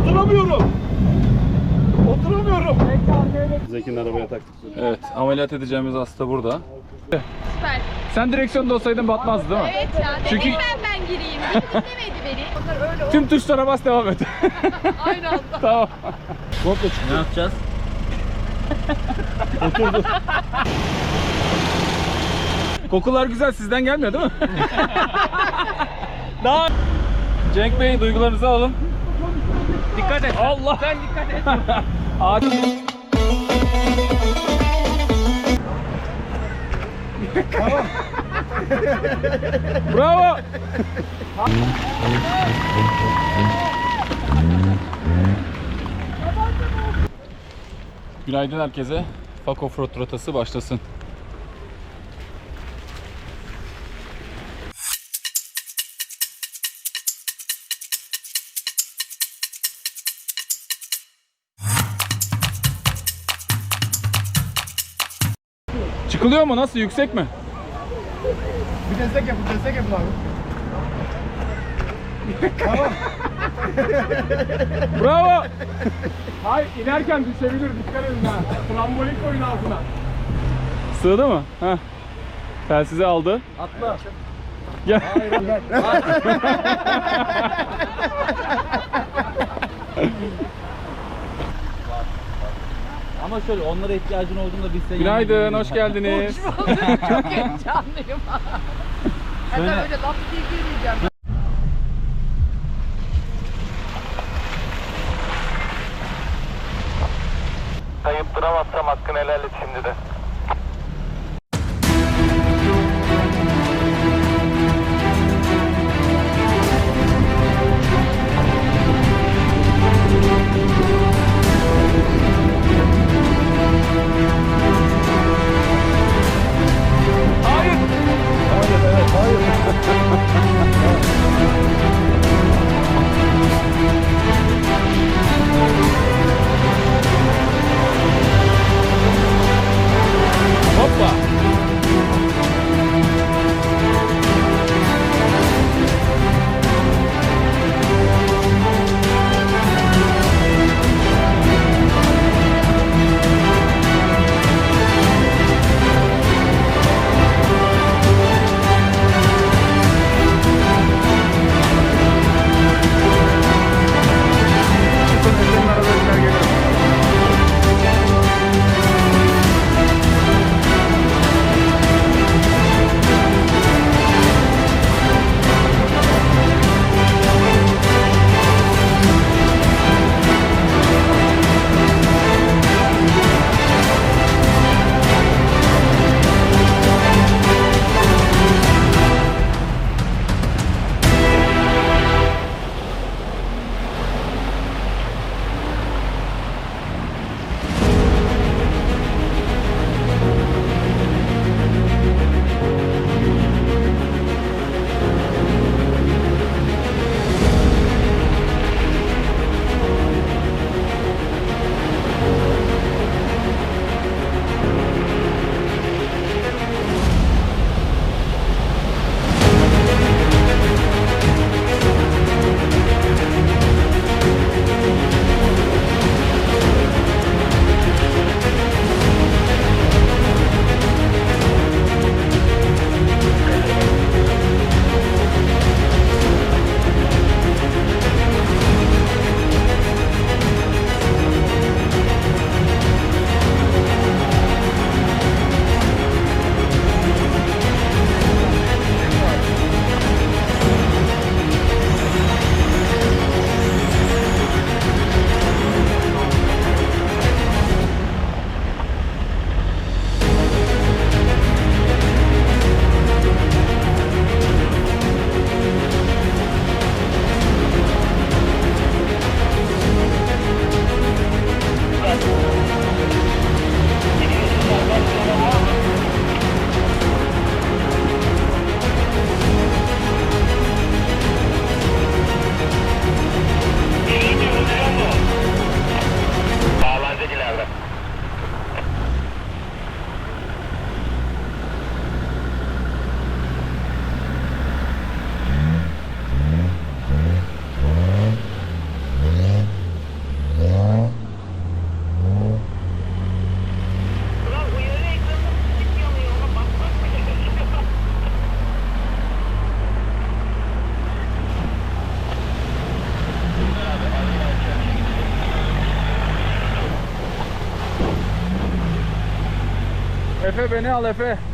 Oturamıyorum. Oturamıyorum. Zeki'nin arabaya taktık. Evet, ameliyat edeceğimiz hasta burada. Süper. Sen direksiyonda olsaydın batmazdı değil mi? Evet ya. Çünkü- Çünkü... ben ben gireyim. Bir dinlemedi beni. Onlar öyle Tüm tuşlara bas devam et. aynı anda. tamam. Ne yapacağız? Kokular güzel sizden gelmiyor değil mi? Daha Cenk Bey duygularınızı alın. Dikkat et. Allah. Sen dikkat et. Ağaç. Bravo. Günaydın herkese. Fak Offroad rotası başlasın. Çıkılıyor mu? Nasıl? Yüksek mi? Bir destek yapın, destek yapın abi. Bravo. Hayır inerken düşebilir dikkat edin ha. Trambolin koyun altına. Sığdı mı? Heh. Telsizi aldı. Atla. Gel. Ama şöyle onlara ihtiyacın olduğunda biz de Günaydın, hoş geldiniz. Çok heyecanlıyım. Hemen öyle laf diye girmeyeceğim. Kayıp duramazsam hakkını helal et şimdi de. Efe beni al Efe.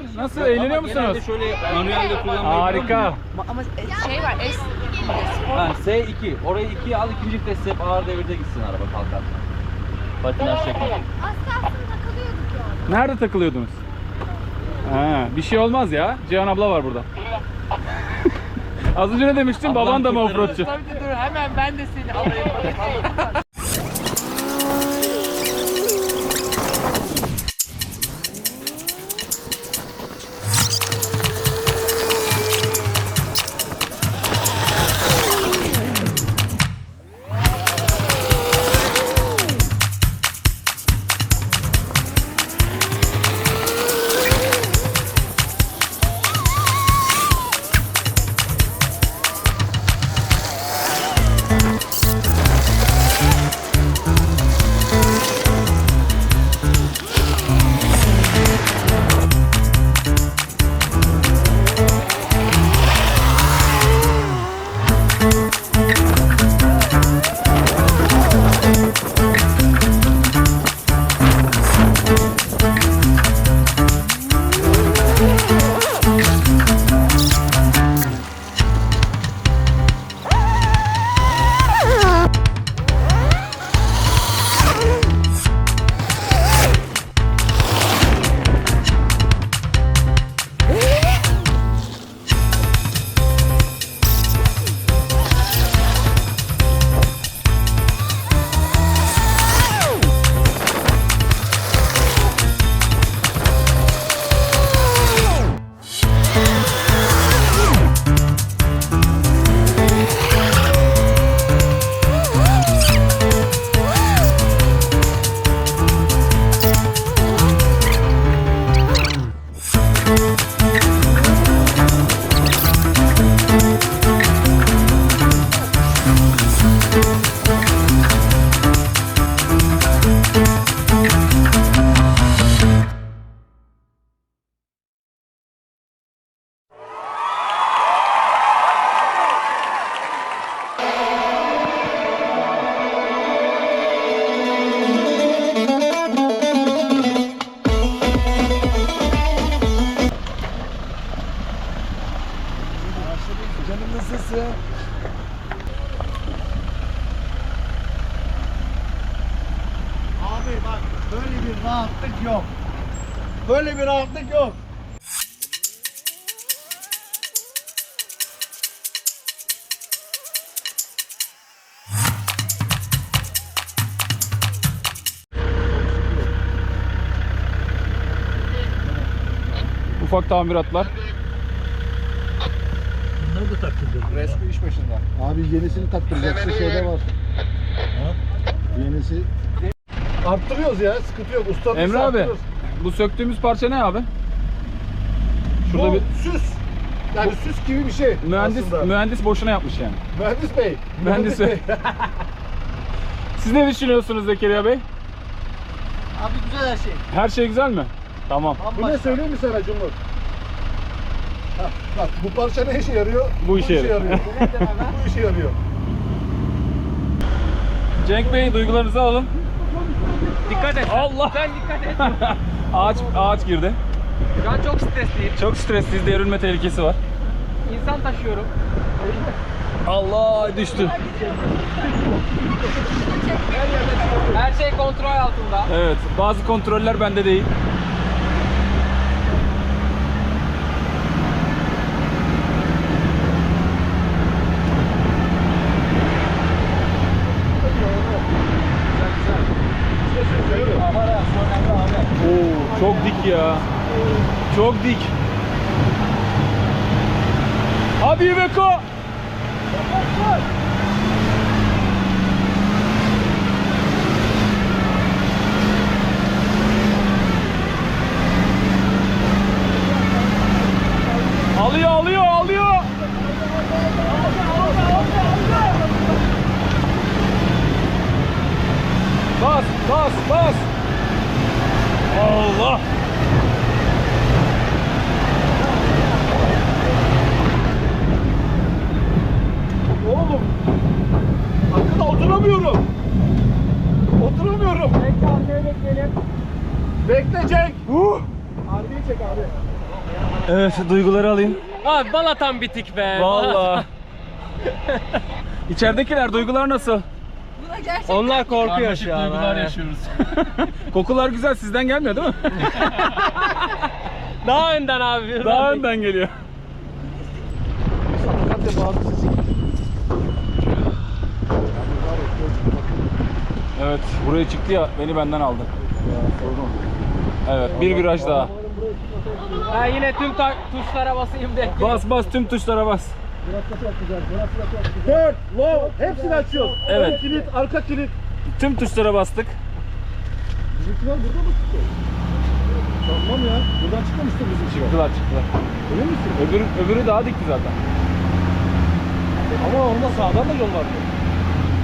Çocuklar nasıl eğleniyor musunuz? Şöyle manuelde kullanmayı Harika. Ama e, şey var es Ha, S2. Orayı 2'ye al. ikinci vites yap. Ağır devirde gitsin araba kalkarken. Patinaj şeklinde. Az kalsın takılıyorduk ya. Nerede takılıyordunuz? Ha, bir şey olmaz ya. Cihan abla var burada. Az önce ne demiştin? Ablam Baban da mı offroadçu? Tabii dur hemen ben de seni alayım. abi bak böyle bir rahatlık yok. Böyle bir rahatlık yok. Ufak tamiratlar. Bunları da taktıracağız. Resmi iş başında. Abi yenisini taktıracaksın şeyde var. Ha? Yenisi Arttırıyoruz ya sıkıntı yok. Usta Emre abi bu söktüğümüz parça ne abi? Şurada Bu bir süs. Yani süs gibi bir şey. mühendis aslında. mühendis boşuna yapmış yani. Mühendis bey. Mühendis bey. Siz ne düşünüyorsunuz Zekeriya Bey? Abi güzel her şey. Her şey güzel mi? Tamam. Bu ne söyleyeyim mi sana Cumhur? Hah, Bak bu parça ne işe yarıyor? Bu işe yarıyor. bu işe yarıyor. Cenk Bey duygularınızı alalım. Dikkat et. Allah! Sen dikkat et. ağaç ağaç girdi. Şu an çok stresliyim. Çok stresliyiz. Devrilme tehlikesi var. İnsan taşıyorum. Allah düştü. Her şey kontrol altında. Evet, bazı kontroller bende değil. Oo, çok dik ya. Çok dik. Hadi Beko. Alıyor, alıyor, alıyor. Bas, bas, bas. Allah. Duyguları alayım. Abi balatan bitik be. Vallahi. İçeridekiler duygular nasıl? Buna gerçekten Onlar korkuyor şu an. duygular ha. yaşıyoruz. Kokular güzel sizden gelmiyor değil mi? Daha önden abi. Daha önden geliyor. Evet, buraya çıktı ya beni benden aldı. Evet, bir viraj daha. Ben yine tüm tuşlara basayım de. Bas bas tüm tuşlara bas. Dört, low, hepsini açıyoruz. Evet. Ön kilit, arka kilit. Tüm tuşlara bastık. Bizimkiler burada mı çıktı? Sanmam ya. Buradan çıkmamıştır bizimkiler. Çıktılar çıktılar. Öyle misin? Öbürü, öbürü daha dikti zaten. Ama orada sağdan da yol vardı.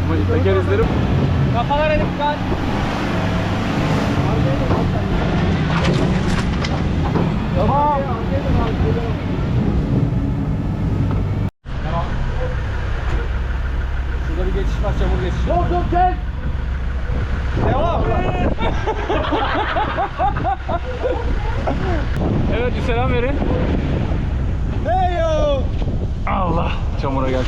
Bu teker izleri Kafalara dikkat. Tamam. Şurada bir geçiş var çamur geçişi. Yok yok gel. Devam. Evet bir selam verin. Hey yo. Allah çamura gel.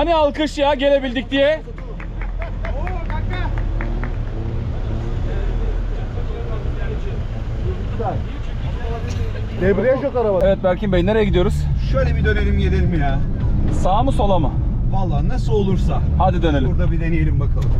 Hani alkış ya gelebildik diye. Debriyaj yok arabada. Evet Berkin Bey nereye gidiyoruz? Şöyle bir dönelim gelelim ya. Sağa mı sola mı? Vallahi nasıl olursa. Hadi dönelim. Burada bir deneyelim bakalım.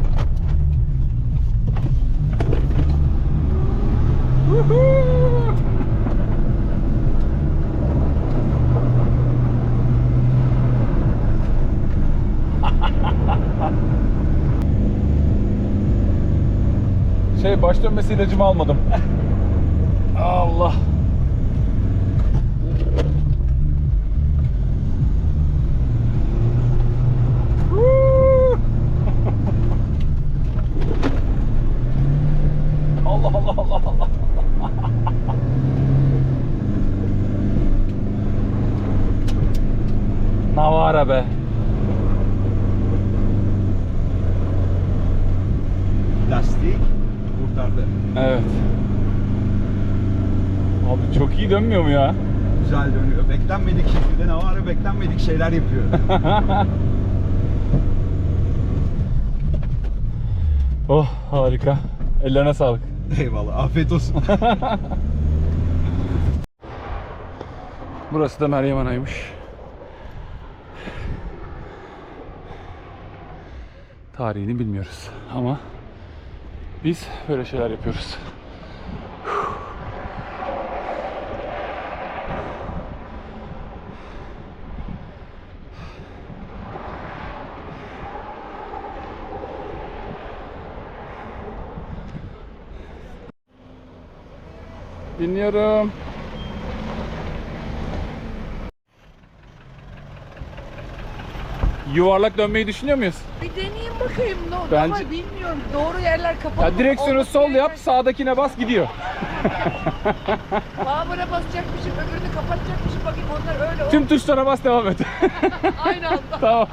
Şey baş dönmesi ilacımı almadım. Allah. Allah Allah Allah Allah. Navara be. Lastik kurtardı. Evet. Abi çok iyi dönmüyor mu ya? güzel dönüyor. Beklenmedik şekilde Navarro beklenmedik şeyler yapıyor. Oh harika. Ellerine sağlık. Eyvallah. Afiyet olsun. Burası da Meryem Ana'ymış. Tarihini bilmiyoruz ama biz böyle şeyler yapıyoruz. Dinliyorum. Yuvarlak dönmeyi düşünüyor muyuz? Bir deneyeyim bakayım. No, Bence- Ama bilmiyorum. Doğru yerler kapalı. Ya direksiyonu Olması sol yap, gereken- sağdakine bas gidiyor. Power'a basacakmışım, öbürünü kapatacakmışım. Bakayım onlar öyle. Tüm tuşlara bas devam et. Aynı anda. tamam.